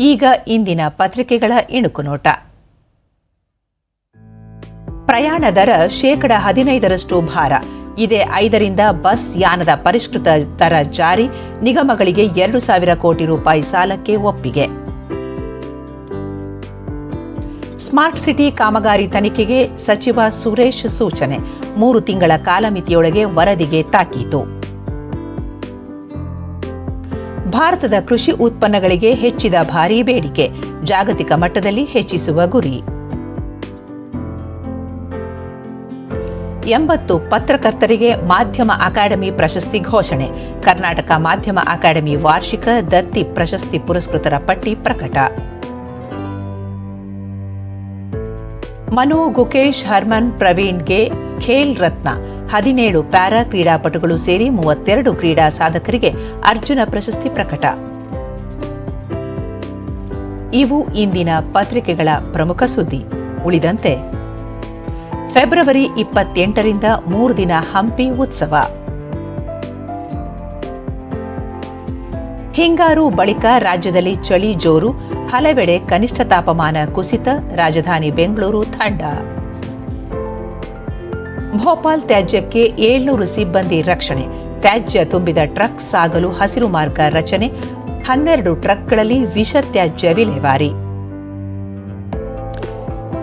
ಈಗ ಇಂದಿನ ಪತ್ರಿಕೆಗಳ ಇಣುಕು ನೋಟ. ಪ್ರಯಾಣ ದರ ಶೇಕಡ ಹದಿನೈದರಷ್ಟು ಭಾರ. ಇದೇ ಐದರಿಂದ ಬಸ್ ಯಾನದ ಪರಿಷ್ಕೃತ ದರ ಜಾರಿ, ನಿಗಮಗಳಿಗೆ ಎರಡು ಸಾವಿರ ಕೋಟಿ ರೂಪಾಯಿ ಸಾಲಕ್ಕೆ ಒಪ್ಪಿಗೆ. ಸ್ಮಾರ್ಟ್ ಸಿಟಿ ಕಾಮಗಾರಿ ತನಿಖೆಗೆ ಸಚಿವ ಸುರೇಶ್ ಸೂಚನೆ. ಮೂರು ತಿಂಗಳ ಕಾಲಮಿತಿಯೊಳಗೆ ವರದಿಗೆ ತಾಕೀತು. ಭಾರತದ ಕೃಷಿ ಉತ್ಪನ್ನಗಳಿಗೆ ಹೆಚ್ಚಿದ ಭಾರೀ ಬೇಡಿಕೆ, ಜಾಗತಿಕ ಮಟ್ಟದಲ್ಲಿ ಹೆಚ್ಚಿಸುವ ಗುರಿ. ಎಂಬತ್ತು ಪತ್ರಕರ್ತರಿಗೆ ಮಾಧ್ಯಮ ಅಕಾಡೆಮಿ ಪ್ರಶಸ್ತಿ ಘೋಷಣೆ, ಕರ್ನಾಟಕ ಮಾಧ್ಯಮ ಅಕಾಡೆಮಿ ವಾರ್ಷಿಕ ದತ್ತಿ ಪ್ರಶಸ್ತಿ ಪುರಸ್ಕೃತರ ಪಟ್ಟಿ ಪ್ರಕಟ. ಮನು ಗುಕೇಶ್ ಹರ್ಮನ್ ಪ್ರವೀಣ್ಗೆ ಖೇಲ್ ರತ್ನ ಹದಿನೇಳು ಪ್ಯಾರಾ ಕ್ರೀಡಾಪಟುಗಳು ಸೇರಿ ಮೂವತ್ತೆರಡು ಕ್ರೀಡಾ ಸಾಧಕರಿಗೆ ಅರ್ಜುನ ಪ್ರಶಸ್ತಿ ಪ್ರಕಟ. ಇವು ಇಂದಿನ ಪತ್ರಿಕೆಗಳ ಪ್ರಮುಖ ಸುದ್ದಿ. ಉಳಿದಂತೆ, ಫೆಬ್ರವರಿ ಇಪ್ಪತ್ತೆಂಟರಿಂದ ಮೂರು ದಿನ ಹಂಪಿ ಉತ್ಸವ. ಹಿಂಗಾರು ಬಳಿಕ ರಾಜ್ಯದಲ್ಲಿ ಚಳಿ ಜೋರು, ಹಲವೆಡೆ ಕನಿಷ್ಠ ತಾಪಮಾನ ಕುಸಿತ, ರಾಜಧಾನಿ ಬೆಂಗಳೂರು ಥಂಡ ಭೋಪಾಲ್ ತ್ಯಾಜ್ಯಕ್ಕೆ ಏಳ್ನೂರು ಸಿಬ್ಬಂದಿ ರಕ್ಷಣೆ. ತ್ಯಾಜ್ಯ ತುಂಬಿದ ಟ್ರಕ್ ಸಾಗಲು ಹಸಿರು ಮಾರ್ಗ ರಚನೆ. ಹನ್ನೆರಡು ಟ್ರಕ್ಗಳಲ್ಲಿ ವಿಷ ತ್ಯಾಜ್ಯ ವಿಲೇವಾರಿ.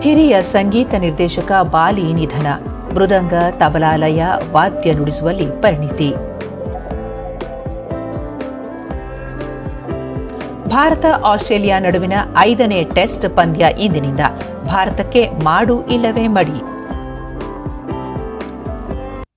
ಹಿರಿಯ ಸಂಗೀತ ನಿರ್ದೇಶಕ ಬಾಲಿ ನಿಧನ. ಮೃದಂಗ ತಬಲಾಲಯ ವಾದ್ಯ ನುಡಿಸುವಲ್ಲಿ ಪರಿಣಿತಿ. ಭಾರತ ಆಸ್ಟ್ರೇಲಿಯಾ ನಡುವಿನ ಐದನೇ ಟೆಸ್ಟ್ ಪಂದ್ಯ ಇಂದಿನಿಂದ. ಭಾರತಕ್ಕೆ ಮಾಡು ಇಲ್ಲವೇ ಮಡಿ.